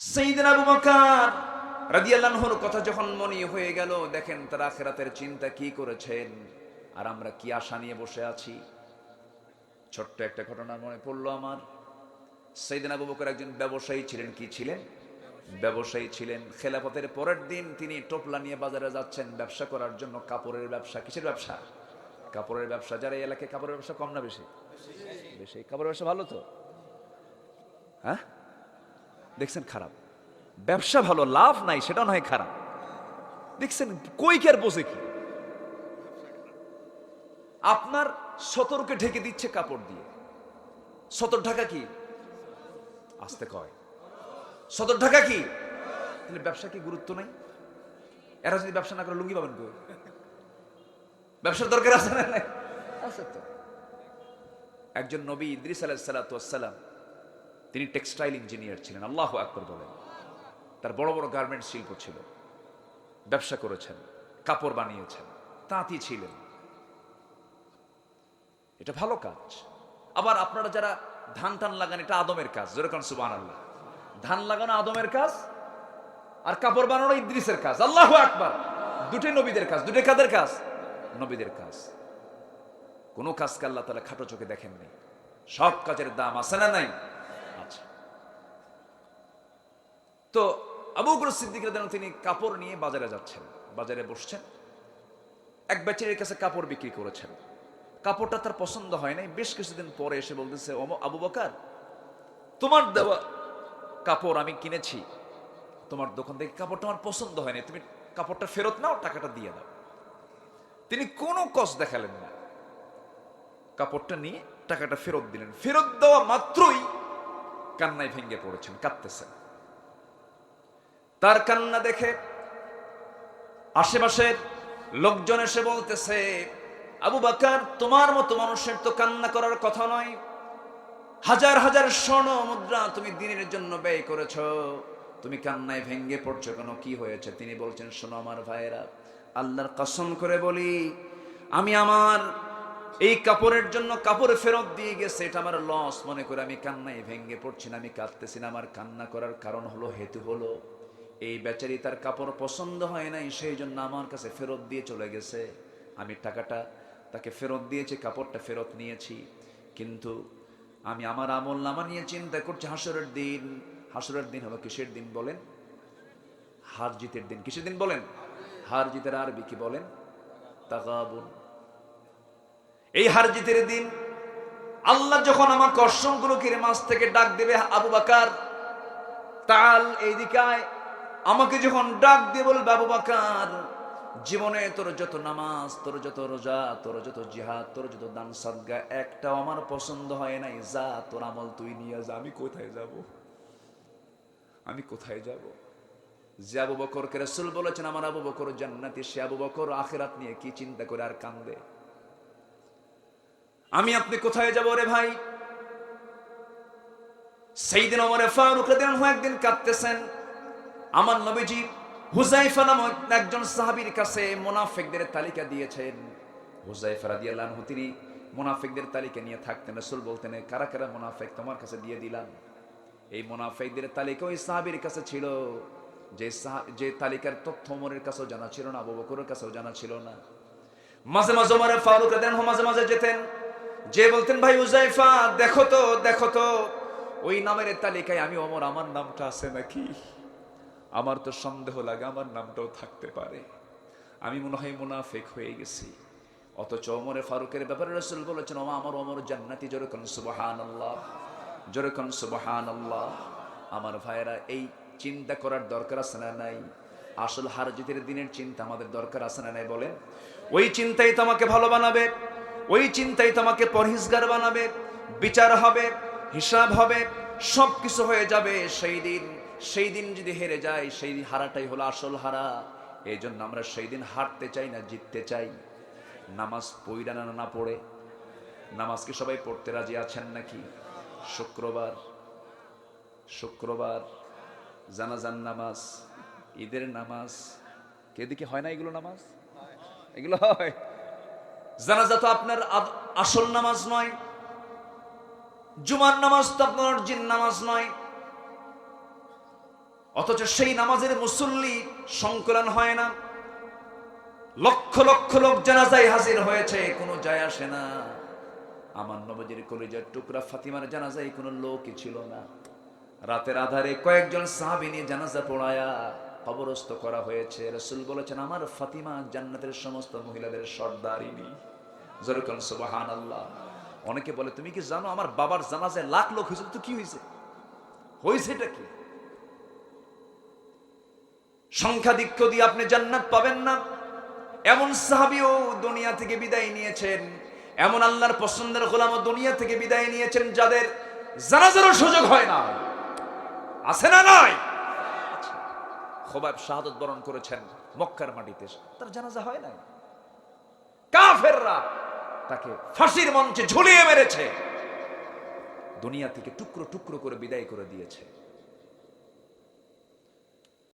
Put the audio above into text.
সেইদিন আবু বকর রাদিয়াল্লাহুর কথা যখন মনে হয়ে গেল, দেখেন তারা আখেরাতের চিন্তা কি করেছেন আর আমরা কি আশা নিয়ে বসে আছি। ছোট্ট একটা ঘটনা মনে পড়ল আমার। সেইদিন আবু বকর একজন ব্যবসায়ী ছিলেন, কি ছিলেন? ব্যবসায়ী ছিলেন। খেলাফতের পরের দিন তিনি টোপলা নিয়ে বাজারে যাচ্ছেন, ব্যবসা করার জন্য। কাপড়ের ব্যবসা, কিসের ব্যবসা? কাপড়ের ব্যবসা, যারা এই এলাকায় কাপড়ের ব্যবসা কম না বেশি? বেশি। কাপড়ের ব্যবসা ভালো তো? হ্যাঁ? দেখছেন খারাপ। ব্যবসা ভালো, লাভ নাই, সেটা নয় খারাপ। দেখছেন কই কে আর বসে কি? আপনার সতর্কে ঢেকে দিচ্ছে কাপড় দিয়ে। সতর ঢাকা কি? আসতে কয়। সদর ঢাকা কি? তাহলে ব্যবসা কি গুরুত্ব নাই? এরা যদি ব্যবসা না করে লুঙ্গি পাবেন কই? ব্যবসার দরকার আছে না? আছে তো। একজন নবী ইদ্রিস আলাইসালাম তিনি টেক্সটাইল ইঞ্জিনিয়ার ছিলেন, আল্লাহ আকবর বলেন। তার বড় বড় গার্মেন্ট শিল্প ছিল। ব্যবসা করেছেন, কাপড় বানিয়েছেন, তাঁতি ছিলেন। এটা ভালো কাজ। আবার আপনারা যারা ধান টান লাগান, এটা আদমের কাজ যেরকম সুবান আল্লাহ ধান লাগানো আদমের কাজ আর কাপড় বানানো ইদ্রিসের কাজ। আল্লাহ আকবার। দুটোই নবীদের কাজ দুটোই কাদের কাজ? নবীদের কাজ। কোনো কাজকে আল্লাহ তালা খাটো চোখে দেখেননি। সব কাজের দাম আছে না নাই? তো আবু বকর সিদ্দিক রাদিয়াল্লাহু তিনি কাপড় নিয়ে বাজারে যাচ্ছেন। বাজারে বসছেন। এক বেচারির কাছে কাপড় বিক্রি করেছেন। কাপড়টা তার পছন্দ হয় নাই। বেশ কিছুদিন পরে এসে বলতেছে, "ওমো আবু বকার, তোমার দেওয়া কাপড় আমি কিনেছি। তোমার দোকান থেকে কাপড়টা আমার পছন্দ হয়নি। তুমি কাপড়টা ফেরত নাও, টাকাটা দিয়ে দাও। তিনি কোনো কস দেখালেন না। কাপড়টা নিয়ে টাকাটা ফেরত দিলেন। ফেরত দেওয়া মাত্রই কান্নায় ভেঙে পড়েছেন, কাঁদতেছেন। তার কান্না দেখে আশেপাশের লোকজন এসে বলতেছে, আবু বাকার, তোমার মতো মানুষের তো কান্না করার কথা নয়। হাজার হাজার স্বর্ণ মুদ্রা তুমি দিনের জন্য ব্যয় করেছ। তুমি কান্নায় ভেঙ্গে পড়ছো কেন? কি হয়েছে? তিনি বলছেন, শোনো আমার ভাইয়েরা, আল্লাহর কসম করে বলি, আমি আমার এই কাপড়ের জন্য কাপড় ফেরত দিয়ে গেছে। এটা আমার লস মনে করে আমি কান্নায় ভেঙ্গে পড়ছি না, আমি কাঁদতেছি না। আমার কান্না করার কারণ হলো, হেতু হলো এই বেচারি তার কাপড় পছন্দ হয় নাই, সেই জন্য আমার কাছে ফেরত দিয়ে চলে গেছে। আমি টাকাটা তাকে ফেরত দিয়েছি, কাপড়টা ফেরত নিয়েছি। কিন্তু আমি আমার আমল নামা নিয়ে চিন্তা করছি, হাসরের দিন হাসরের দিন হবে কিসের দিন বলেন? হার জিতের দিন কিসের দিন বলেন? হার জিতের আরবি কি বলেন? তাগাবুন। এই হার জিতের দিন আল্লাহ যখন আমাকে অসংখ্য কিরে মাছ থেকে ডাক দেবে, আবু বাকার, তাল, এইদিকে আয়। আমাকে যখন ডাক দিয়ে বলবে, আবু বাকার, জীবনে তোর যত নামাজ, তোর যত রোজা, তোর যত জিহাদ, তোর যত দান সদ্গা, একটাও আমার পছন্দ হয় নাই। যা, তোর আমল তুই নিয়ে যা। আমি কোথায় যাব? আমি কোথায় যাব? যে আবু বকরকে রসুল বলেছেন, আমার আবু বকর জান্নাতি, সে আবু বকর আখেরাত নিয়ে কি চিন্তা করে আর কান্দে? আমি, আপনি কোথায় যাব রে ভাই? সেই দিন আমার ফারুক একদিন কাঁদতেছেন। আমার নবীজি হুজাইফা নামক একজন সাহাবীর কাছে মুনাফিকদের তালিকা দিয়েছেন। হুজাইফা রাদিয়াল্লাহু আনহু, তিনি মুনাফিকদের তালিকা নিয়ে থাকতেন। রাসূল বলতেন কারা কারা মুনাফিক তোমার কাছে দিয়ে দিলাম? এই মুনাফিকদের তালিকা ওই সাহাবীর কাছে ছিল। যে যে তালিকার তথ্য ওমরের কাছেও জানা ছিল না, আবু বকরের কাছেও জানা ছিল না। মাঝে মাঝে ওমর ফারুক রাদিয়াল্লাহু মাঝে মাঝে যেতেন। যে বলতেন, ভাই উজাইফা দেখো তো দেখো তো, ওই নামের তালিকায় আমি ওমর, আমার নামটা আছে নাকি? আমার তো সন্দেহ লাগে, আমার নামটাও থাকতে পারে। আমি মনে হয় মুনাফেক হয়ে গেছি। অথচ অমরে ফারুকের ব্যাপারে রসুল বলেছেন, ওমা আমার ওমর জান্নাতি যেরকম সুবাহান আল্লাহ যেরকম সুবাহান আল্লাহ আমার ভাইয়েরা, এই চিন্তা করার দরকার আছে না নাই? আসল হার জিতের দিনের চিন্তা আমাদের দরকার আছে না নাই বলে ওই চিন্তাই তোমাকে ভালো বানাবে, ওই চিন্তাই তোমাকে পরহিজগার বানাবে, বিচার হবে, হিসাব হবে সব কিছু হয়ে যাবে সেই দিন। সেই দিন যদি হেরে যায়, সেই হারাটাই হলো আসল হারা। এই জন্য আমরা সেই দিন হারতে চাই না, জিততে চাই। নামাজ পইরা না না পড়ে। নামাজ কি সবাই পড়তে রাজি আছেন নাকি? শুক্রবার শুক্রবার জানাজান নামাজ, ঈদের নামাজ। কেদিকে হয় না এগুলো নামাজ? এগুলো হয়। জানাজা তো আপনার আসল নামাজ নয়। জুমার নামাজ তো আপনার জিন নামাজ নয়। অথচ সেই নামাজের মুসল্লি সংকলন হয় না। লক্ষ লক্ষ লোক জানাজায় হাজির হয়েছে, কোনো যায় আসে না। আমার নবজির কলিজার টুকরা ফাতিমার জানাজায় কোনো লোকই ছিল না। রাতের আধারে কয়েকজন সাহাবি নিয়ে জানাজা পড়ায়া কবরস্থ করা হয়েছে। রসুল বলেছেন, আমার ফাতিমা জান্নাতের সমস্ত মহিলাদের সর্দারিনী জরুকান সুবাহান আল্লাহ অনেকে বলে, তুমি কি জানো, আমার বাবার জানাজায় লাখ লোক হয়েছে? তো কি হয়েছে? হয়েছে এটা কি? সংখ্যাধিক্য দিয়ে আপনি জান্নাত পাবেন না। এমন সাহাবিও দুনিয়া থেকে বিদায় নিয়েছেন। এমন আল্লাহর পছন্দের গোলামও দুনিয়া থেকে বিদায় নিয়েছেন যাদের জানা জানাজারও সুযোগ হয় না আছে না নয় খোবাব শাহাদত বরণ করেছেন মক্কার মাটিতে। তার জানাজা হয় নাই। কাফেররা তাকে ফাঁসির মঞ্চে ঝুলিয়ে মেরেছে। দুনিয়া থেকে টুকরো টুকরো করে বিদায় করে দিয়েছে।